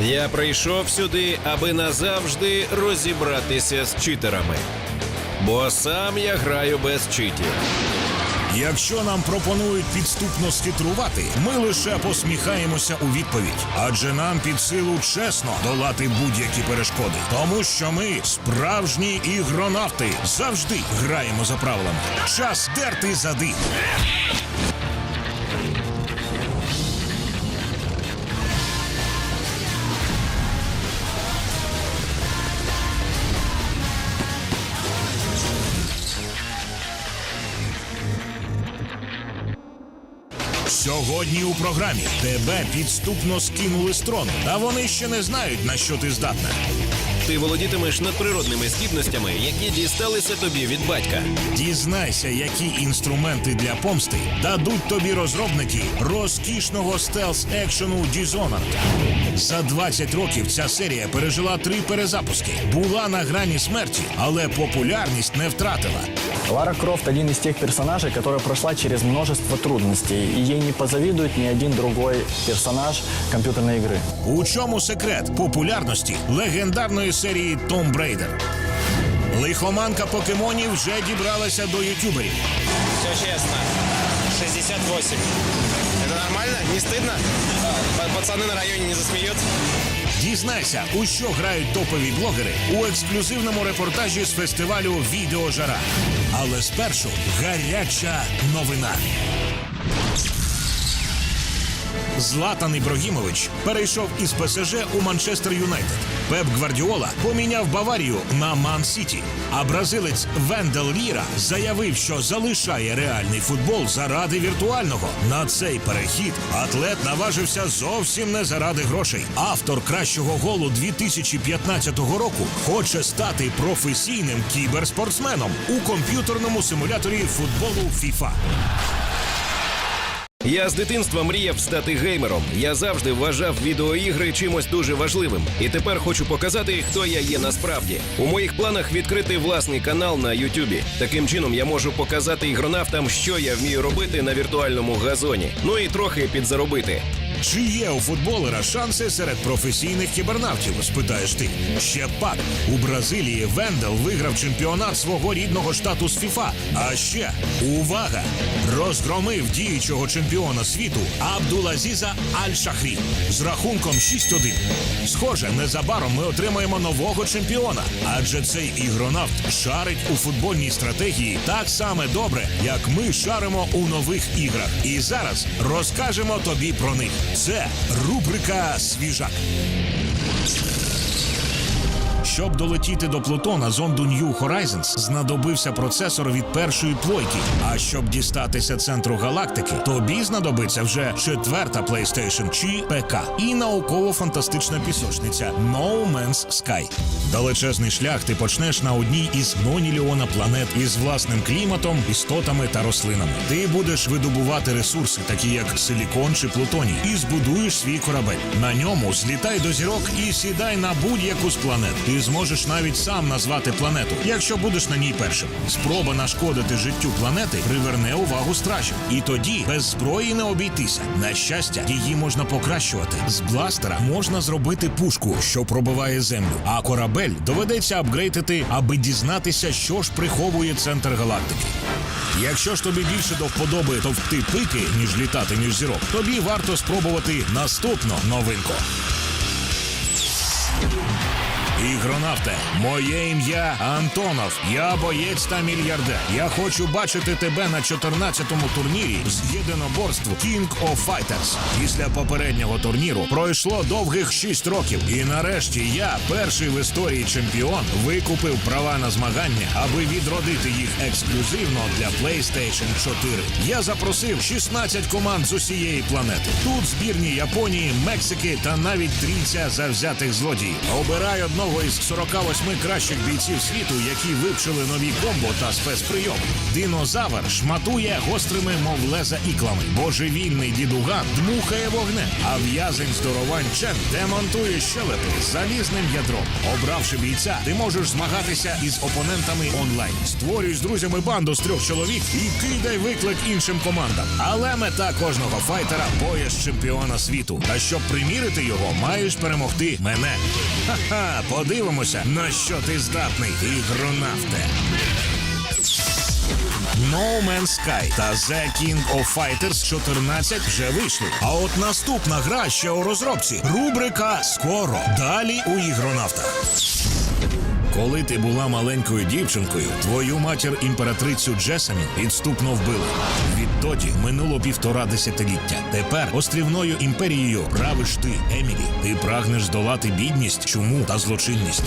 Я прийшов сюди, аби назавжди розібратися з читерами. Бо сам я граю без читів. Якщо нам пропонують підступно схитрувати, ми лише посміхаємося у відповідь, адже нам під силу чесно долати будь-які перешкоди, тому що ми справжні ігронавти завжди граємо за правилами. Час дерти зади. Сьогодні у програмі тебе підступно скинули з трону, та вони ще не знають на що ти здатна. Ти володітимеш надприродними здібностями, які дісталися тобі від батька. Дізнайся, які інструменти для помсти дадуть тобі розробники розкішного стелс екшену Dishonored. За 20 років ця серія пережила три перезапуски, була на грані смерті, але популярність не втратила. Лара Крофт один из тех персонажей, которая прошла через множество трудностей, и ей не позавидует ни один другой персонаж компьютерной игры. У чому секрет популярності легендарної серії Tomb Raider? Лихоманка покемонів вже дібралася до ютюберів. Все честно. 68. Это нормально? Не стыдно? П- Пацаны на районе не засмеются? Дізнайся, у що грають топові блогери у ексклюзивному репортажі з фестивалю Відеожара. Але спершу гаряча новина. Златан Ібрагімович перейшов із ПСЖ у Манчестер Юнайтед. Пеп Гвардіола поміняв Баварію на Ман Сіті. А бразилець Вендел Ліра заявив, що залишає реальний футбол заради віртуального. На цей перехід атлет наважився зовсім не заради грошей. Автор кращого голу 2015 року хоче стати професійним кіберспортсменом у комп'ютерному симуляторі футболу FIFA. Я з дитинства мріяв стати геймером. Я завжди вважав відеоігри чимось дуже важливим. І тепер хочу показати, хто я є насправді. У моїх планах відкрити власний канал на Ютубі. Таким чином я можу показати ігронавтам, що я вмію робити на віртуальному газоні. Ну і трохи підзаробити. Чи є у футболера шанси серед професійних кібернавтів? Спитаєш ти. Ще пак у Бразилії Вендел виграв чемпіонат свого рідного штату з ФІФА. А ще увага! Розгромив діючого чемпіона світу Абдулазіза Аль-Шахрі з рахунком 6-1. Схоже, незабаром ми отримаємо нового чемпіона, адже цей ігронавт шарить у футбольній стратегії так само добре, як ми шаримо у нових іграх. І зараз розкажемо тобі про них. Це рубрика Свіжак. Щоб долетіти до Плутона зонду New Horizons знадобився процесор від першої плойки. А щоб дістатися центру галактики, тобі знадобиться вже четверта PlayStation чи ПК і науково-фантастична пісочниця No Man's Sky. Далечезний шлях ти почнеш на одній із ноніліона планет із власним кліматом, істотами та рослинами. Ти будеш видобувати ресурси, такі як силікон чи плутоній, і збудуєш свій корабель. На ньому злітай до зірок і сідай на будь-яку з планет. Ти зможеш навіть сам назвати планету, якщо будеш на ній першим. Спроба нашкодити життю планети приверне увагу стражів. І тоді без зброї не обійтися. На щастя, її можна покращувати. З бластера можна зробити пушку, що пробиває землю, а корабель доведеться апгрейдити, аби дізнатися, що ж приховує центр галактики. Якщо ж тобі більше до вподоби товкти пики, ніж літати між зірок, тобі варто спробувати наступну новинку. Ігронавте, моє ім'я Антонов. Я боєць та мільярдер. Я хочу бачити тебе на 14-му турнірі з єдиноборств King of Fighters. Після попереднього турніру пройшло довгих 6 років. І нарешті я, перший в історії чемпіон, викупив права на змагання, аби відродити їх ексклюзивно для PlayStation 4. Я запросив 16 команд з усієї планети. Тут збірні Японії, Мексики та навіть трійця завзятих злодіїв. Обирай одного одного із 48 кращих бійців світу, які вивчили нові комбо та спецприйоми. Динозавр шматує гострими, мов леза іклами. Божевільний дідуган дмухає вогнем, а в'язень здоровань Чен демонтує щелепи залізним ядром. Обравши бійця, ти можеш змагатися із опонентами онлайн. Створюй з друзями банду з трьох чоловік і кидай виклик іншим командам. Але мета кожного файтера пояс чемпіона світу. Та щоб примірити його, маєш перемогти мене. Ха-ха, подивимося, на що ти здатний, ігронавте. No Man's Sky та The King of Fighters 14 вже вийшли. А от наступна гра ще у розробці. Рубрика Скоро. Далі у ігронавтах. Коли ти була маленькою дівчинкою, твою матір імператрицю Джесамін підступно вбили. Відтоді минуло півтора десятиліття. Тепер острівною імперією правиш ти, Емілі. Ти прагнеш здолати бідність, чуму та злочинність.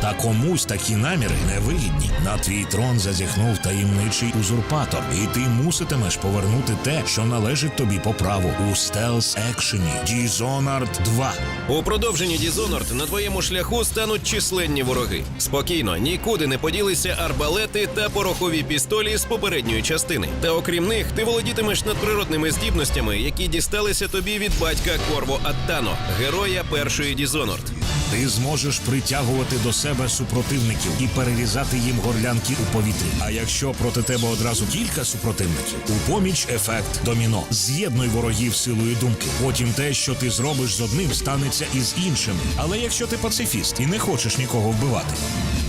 Та комусь такі наміри невигідні. На твій трон зазіхнув таємничий узурпатор, і ти муситимеш повернути те, що належить тобі по праву у стелс екшені Dishonored 2. У продовженні Dishonored на твоєму шляху стануть численні вороги. Спокійно, нікуди не поділися арбалети та порохові пістолі з попередньої частини. Та окрім них, ти володітимеш надприродними здібностями, які дісталися тобі від батька Корво Аттано, героя першої Dishonored. Ти зможеш притягувати до себе супротивників і перерізати їм горлянки у повітрі. А якщо проти тебе одразу кілька супротивників, у поміч ефект доміно. З'єднуй ворогів силою думки. Потім те, що ти зробиш з одним, станеться із іншими. Але якщо ти пацифіст і не хочеш нікого вбивати,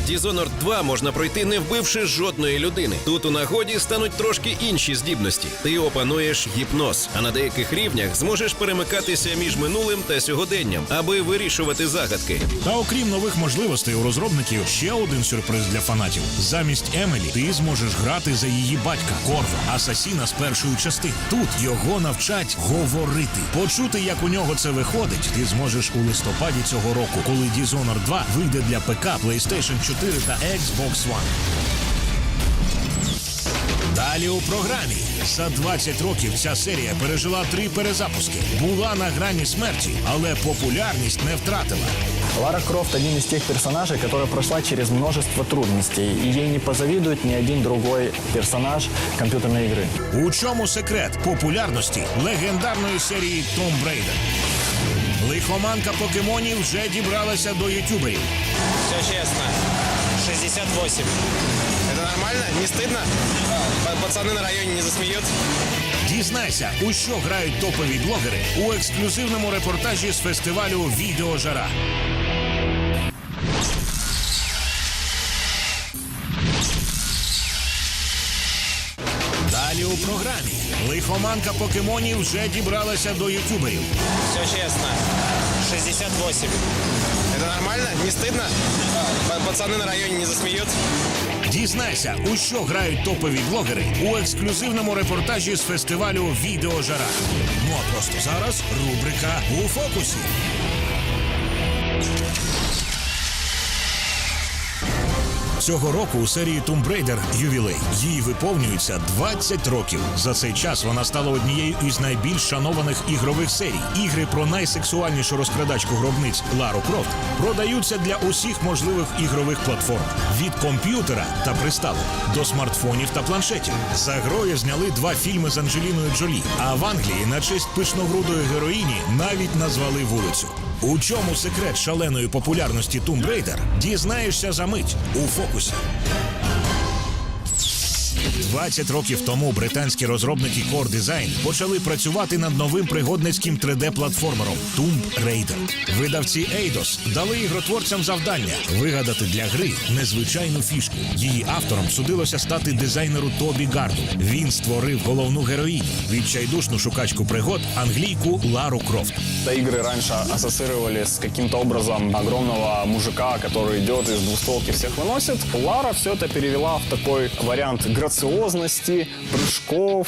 Dishonored 2 можна пройти, не вбивши жодної людини. Тут у нагоді стануть трошки інші здібності. Ти опануєш гіпноз, а на деяких рівнях зможеш перемикатися між минулим та сьогоденням, аби вирішувати загадки. Та окрім нових можливостей у розробників, ще один сюрприз для фанатів. Замість Емелі ти зможеш грати за її батька Корво, асасіна з першої частини. Тут його навчать говорити. Почути, як у нього це виходить, ти зможеш у листопаді цього року, коли Dishonored 2 вийде для ПК, PlayStation 4 та Xbox One. Далі у програмі за 20 років ця серія пережила три перезапуски. Була на грані смерті, але популярність не втратила. Лара Крофт один из тех персонажей, которая прошла через множество трудностей, и не позавидует ни один другой персонаж компьютерной игры. У чому секрет популярності легендарної серії Tomb Raider? Лихоманка покемонів вже дібралася до ютюберів. Все честно. 68. Это нормально? Не стыдно? П- Пацаны на районе не засмеют? Дізнайся, у що грають топові блогери у ексклюзивному репортажі з фестивалю Відеожара. Далі у програмі лихоманка покемонів вже дібралася до ютюберів. Все честно. 68. Это нормально? Не стыдно? П- Пацаны на районе не засмеют? Дізнайся, у що грають топові блогери у ексклюзивному репортажі з фестивалю Відеожара. Ну а просто зараз рубрика у фокусі. Цього року у серії Tomb Raider ювілей. Їй виповнюється 20 років. За цей час вона стала однією із найбільш шанованих ігрових серій. Ігри про найсексуальнішу розкрадачку гробниць Лару Крофт продаються для усіх можливих ігрових платформ від комп'ютера та приставок до смартфонів та планшетів. За грою зняли два фільми з Анджеліною Джолі. А в Англії на честь пишногрудої героїні навіть назвали вулицю. У чому секрет шаленої популярності Tomb Raider, дізнаєшся за мить у фокусі. 20 років тому британські розробники Core Design почали працювати над новим пригодницьким 3D-платформером Tomb Raider. Видавці Eidos дали ігротворцям завдання вигадати для гри незвичайну фішку. Її автором судилося стати дизайнеру Тобі Гарду. Він створив головну героїню відчайдушну шукачку пригод англійку Лару Крофт. Да, игры раньше ассоциировали с каким-то образом огромного мужика, который идет из двустволки всех выносит. Лара все это перевела в такой вариант грациозности, прыжков.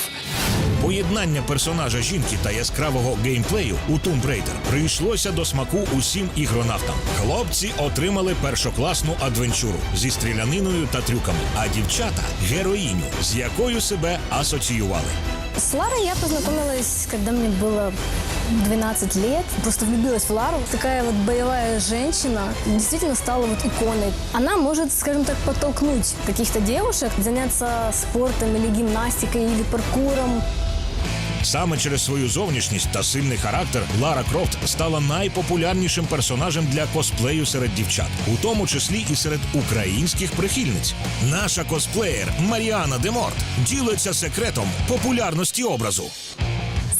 Поєднання персонажа жінки та яскравого геймплею у Tomb Raider прийшлося до смаку усім ігронавтам. Хлопці отримали першокласну адвенчуру зі стріляниною та трюками, а дівчата героїню, з якою себе асоціювали. С Ларой я познакомилась, когда мне было 12 лет, просто влюбилась в Лару. Такая вот боевая женщина действительно стала вот иконой. Она может, скажем так, подтолкнуть каких-то девушек заняться спортом или гимнастикой или паркуром. Саме через свою зовнішність та сильний характер Лара Крофт стала найпопулярнішим персонажем для косплею серед дівчат, у тому числі і серед українських прихильниць. Наша косплеєр Маріана Деморт ділиться секретом популярності образу.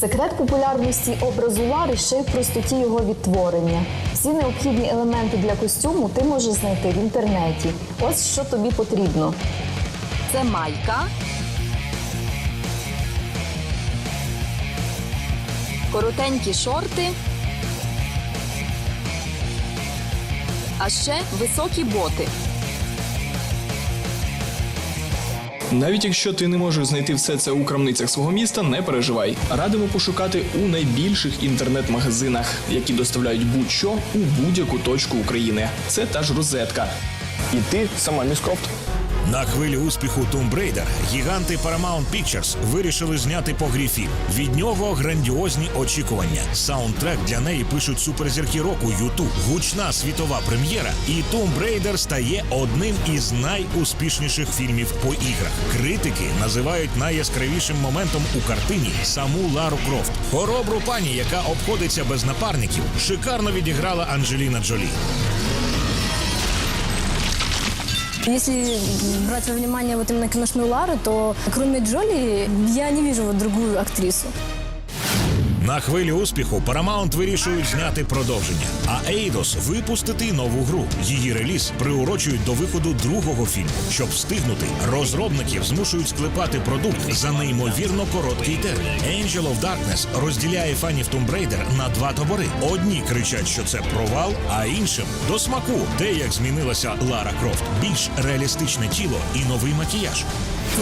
Секрет популярності образу Лари ще й в простоті його відтворення. Всі необхідні елементи для костюму ти можеш знайти в інтернеті. Ось що тобі потрібно. Це майка. Коротенькі шорти. А ще високі боти. Навіть якщо ти не можеш знайти все це у крамницях свого міста, не переживай. Радимо пошукати у найбільших інтернет-магазинах, які доставляють будь-що у будь-яку точку України. Це та ж розетка. І ти сама мисс Крофт. На хвилі успіху Tomb Raider гіганти Paramount Pictures вирішили зняти по грі фільм. Від нього грандіозні очікування. Саундтрек для неї пишуть суперзірки року YouTube. Гучна світова прем'єра, і Tomb Raider стає одним із найуспішніших фільмів по іграх. Критики називають найяскравішим моментом у картині саму Лару Крофт. Хоробру пані, яка обходиться без напарників, шикарно відіграла Анджеліна Джолі. Если брать во внимание вот именно киношную Лару, то кроме Джоли я не вижу вот другую актрису. На хвилі успіху Paramount вирішують зняти продовження, а Eidos випустити нову гру. Її реліз приурочують до виходу другого фільму. Щоб встигнути, розробників змушують склепати продукт за неймовірно короткий термін. Angel of Darkness розділяє фанів Tomb Raider на два табори. Одні кричать, що це провал, а іншим до смаку те, як змінилася Лара Крофт. Більш реалістичне тіло і новий макіяж.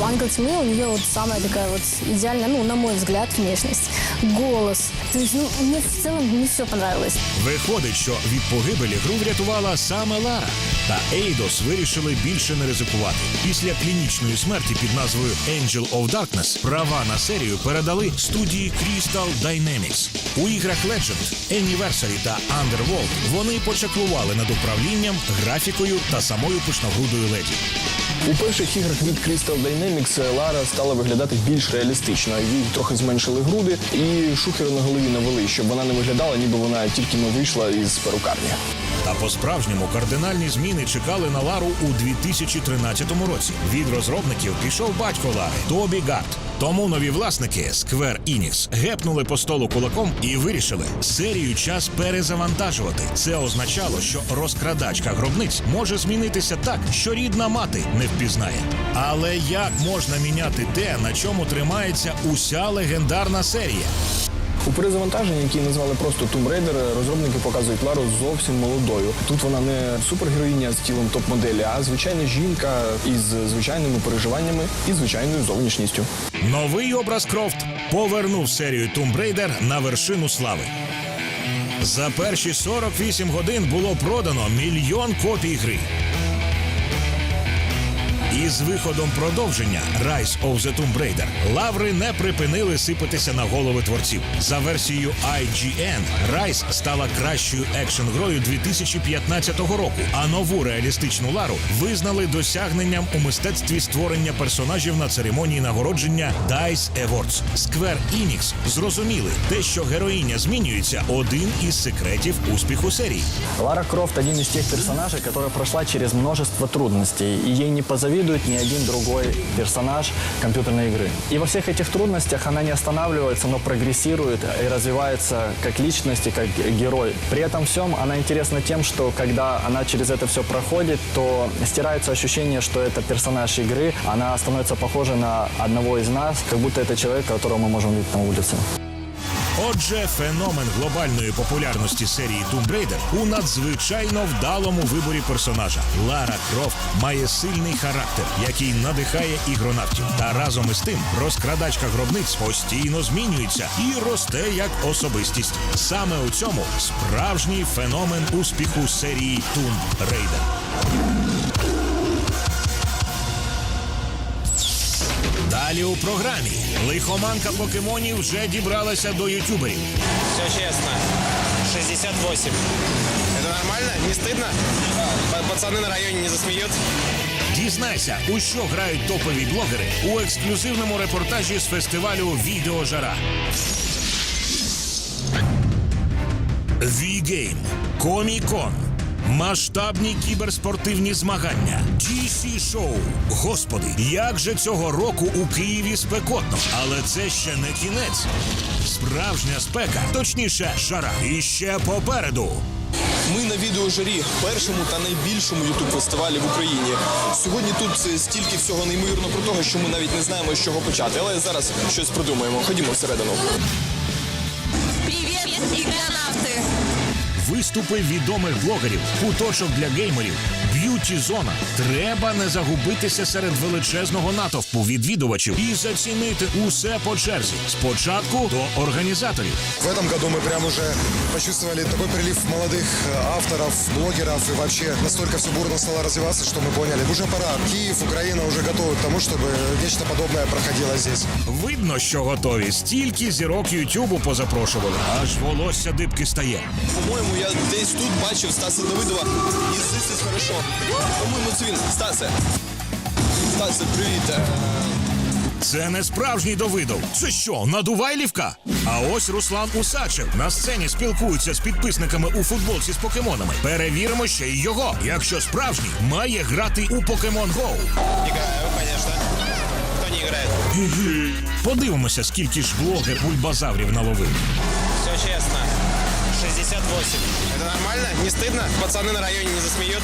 Анка Тьмы, у нее вот самая такая вот идеальная, ну, на мой взгляд, внешность. Голос. То есть, ну, мне в целом не все понравилось. Виходить, що від погибелі гру врятувала саме Лара. Та Eidos вирішили більше не ризикувати. Після клінічної смерті під назвою Angel of Darkness права на серію передали студії Crystal Dynamics. У іграх Legend, Anniversary та Underworld вони почаклували над управлінням, графікою та самою пишногрудою леді. У перших іграх від Crystal Dynamics Лара стала виглядати більш реалістично. Їй трохи зменшили груди і шухери на голові навели, щоб вона не виглядала, ніби вона тільки не вийшла із перукарні. Та по-справжньому кардинальні зміни чекали на Лару у 2013 році. Від розробників пішов батько Лари Тобі Гарт. Тому нові власники Square Enix гепнули по столу кулаком і вирішили серію час перезавантажувати. Це означало, що розкрадачка гробниць може змінитися так, що рідна мати не впізнає. Але як можна міняти те, на чому тримається уся легендарна серія? У перезавантаженні, які назвали просто Tomb Raider, розробники показують Лару зовсім молодою. Тут вона не супергероїня з тілом топ-моделі, а звичайна жінка із звичайними переживаннями і звичайною зовнішністю. Новий образ Крофт повернув серію Tomb Raider на вершину слави. За перші 48 годин було продано мільйон копій гри. І з виходом продовження Rise of the Tomb Raider лаври не припинили сипатися на голови творців. За версією IGN, Rise стала кращою екшн-грою 2015 року, а нову реалістичну Лару визнали досягненням у мистецтві створення персонажів на церемонії нагородження DICE Awards. Square Enix зрозуміли, те, що героїня змінюється, один із секретів успіху серії. Лара Крофт один из тех персонажей, которая прошла через множество трудностей, и ей не позавидует ни один другой персонаж компьютерной игры. И во всех этих трудностях она не останавливается, но прогрессирует и развивается как личность и как герой. При этом всем она интересна тем, что когда она через это все проходит, то стирается ощущение, что это персонаж игры, она становится похожа на одного из нас, как будто это человек, которого мы можем видеть на улице. Отже, феномен глобальної популярності серії Tomb Raider у надзвичайно вдалому виборі персонажа. Лара Крофт має сильний характер, який надихає ігронавтів. Та разом із тим розкрадачка гробниць постійно змінюється і росте як особистість. Саме у цьому справжній феномен успіху серії Tomb Raider. Далі у програмі лихоманка покемонів вже дібралася до ютюберів. Все честно. 68. Это нормально? Не стыдно? П- Пацаны на районе не засмеют? Дізнайся, у що грають топові блогери у ексклюзивному репортажі з фестивалю Відеожара. V-Game, Комікон, масштабні кіберспортивні змагання, GC Шоу. Господи, як же цього року у Києві спекотно, але це ще не кінець. Справжня спека, точніше, жара. І ще попереду. Ми на відеожарі, першому та найбільшому ютуб фестивалі в Україні. Сьогодні тут е, стільки всього неймовірно крутого, що ми навіть не знаємо, з чого почати. Але зараз щось придумаємо. Ходімо всередину. Виступи відомих блогерів, куточок для геймерів, б'юті зона. Треба не загубитися серед величезного натовпу відвідувачів і зацінити усе по черзі. Спочатку до організаторів. В этом году мы прям уже почувствовали такой прилив молодых э, авторов, блогеров и вообще настолько все бурно стало развиваться, что мы поняли, уже пора. Киев, Украина уже готовы к тому, чтобы нечто подобное проходило здесь. Видно, що готові. Стільки зірок Ютубу позапрошували. Аж волосся дибки стає. По-моєму, я десь тут бачив Стаса Давидова і This is хорошо. По-моєму, це він. Стасе. Стасе, привіт. Е, Це не справжній Давидов. Це що, надувайлівка? А ось Руслан Усачев на сцені спілкується з підписниками у футболці з покемонами. Перевіримо ще й його. Якщо справжній, має грати у Покемон Go. Играю, конечно. Кто не играет? Подивимося, скільки ж блогер бульбазаврів наловив. Все честно. 68. Это нормально? Не стыдно? Пацаны на районе не засмеют?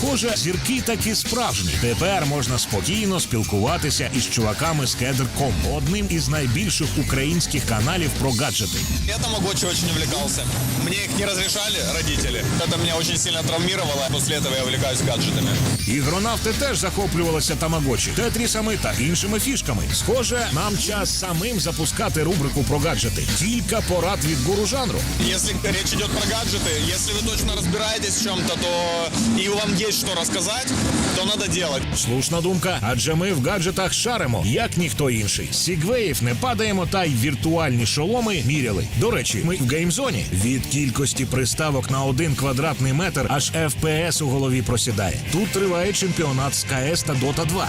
Схоже, зірки таки справжні. Тепер можна спокійно спілкуватися із чуваками з Кедр.ком, одним із найбільших українських каналів про гаджети. Я тамагочи очень увлекался. Мне их не разрешали родители. Это меня очень сильно травмировало. После этого я увлекаюсь гаджетами. Ігронавти теж захоплювалися тамагочі, тетрісами та іншими фішками. Схоже, нам час самим запускати рубрику про гаджети. Кілька порад від гуру жанру. Если речь идет про гаджеты, если вы точно разбираетесь в чем-то, то и вам есть что рассказать, то надо делать. Слушна думка, адже ми в гаджетах шаримо, як ніхто інший. Сігвеїв не падаємо, та й віртуальні шоломи міряли. До речі, ми в геймзоні. Від кількості приставок на один квадратний метр аж FPS у голові просідає. Тут триває чемпіонат з КС та Дота 2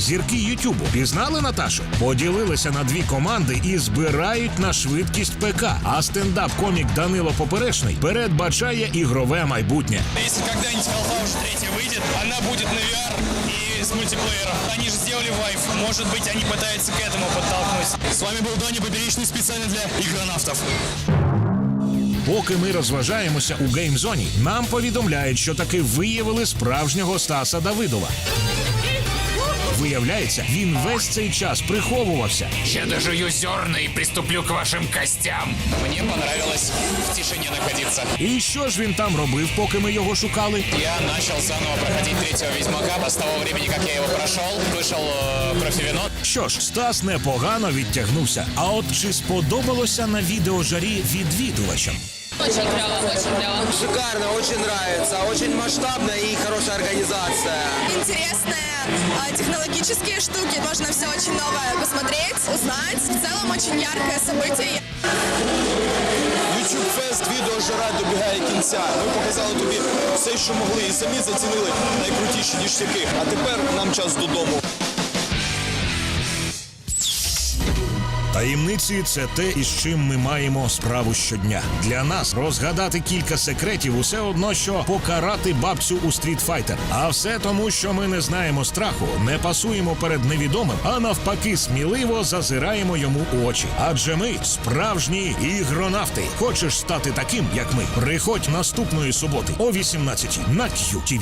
Зірки Ютубу пізнали Наташу, поділилися на дві команди і збирають на швидкість ПК. А стендап-комік Данило Поперечний передбачає ігрове майбутнє. Если когда-нибудь Half-Life уже третья выйдет, она будет на VR и с мультиплеером. Они же сделали Vive. Может быть, они пытаются к этому подтолкнуть. С вами был Даня Поперечный специально для игронавтов. Поки ми розважаємося у геймзоні, нам повідомляють, що таки виявили справжнього Стаса Давидова. Виявляється, він весь цей час приховувався. Я дожую зерна и приступлю к вашим костям. Мне понравилось в тишине находиться. І що ж він там робив, поки ми його шукали? Я начал заново проходить третьего Ведьмака с того времени, как я его прошел. Вышел э, профивино. Що ж, Стас непогано відтягнувся. А от чи сподобалося на відеожарі відвідувачам? Очень клево, очень клево. Шикарно, очень нравится. Очень масштабная и хорошая организация. Интересные а, технологические штуки. Можно все очень новое посмотреть, узнать. В целом очень яркое событие. YouTube Fest відео жара добігає кінця. Ми показали тобі все, що могли, і самі зацінили найкрутіші діштяки. А тепер нам час додому. Таємниці це те, із чим ми маємо справу щодня. Для нас розгадати кілька секретів усе одно, що покарати бабцю у Fighter. А все тому, що ми не знаємо страху, не пасуємо перед невідомим, а навпаки, сміливо зазираємо йому у очі. Адже ми справжні ігронавти. Хочеш стати таким, як ми? Приходь наступної суботи о 18 на QTV.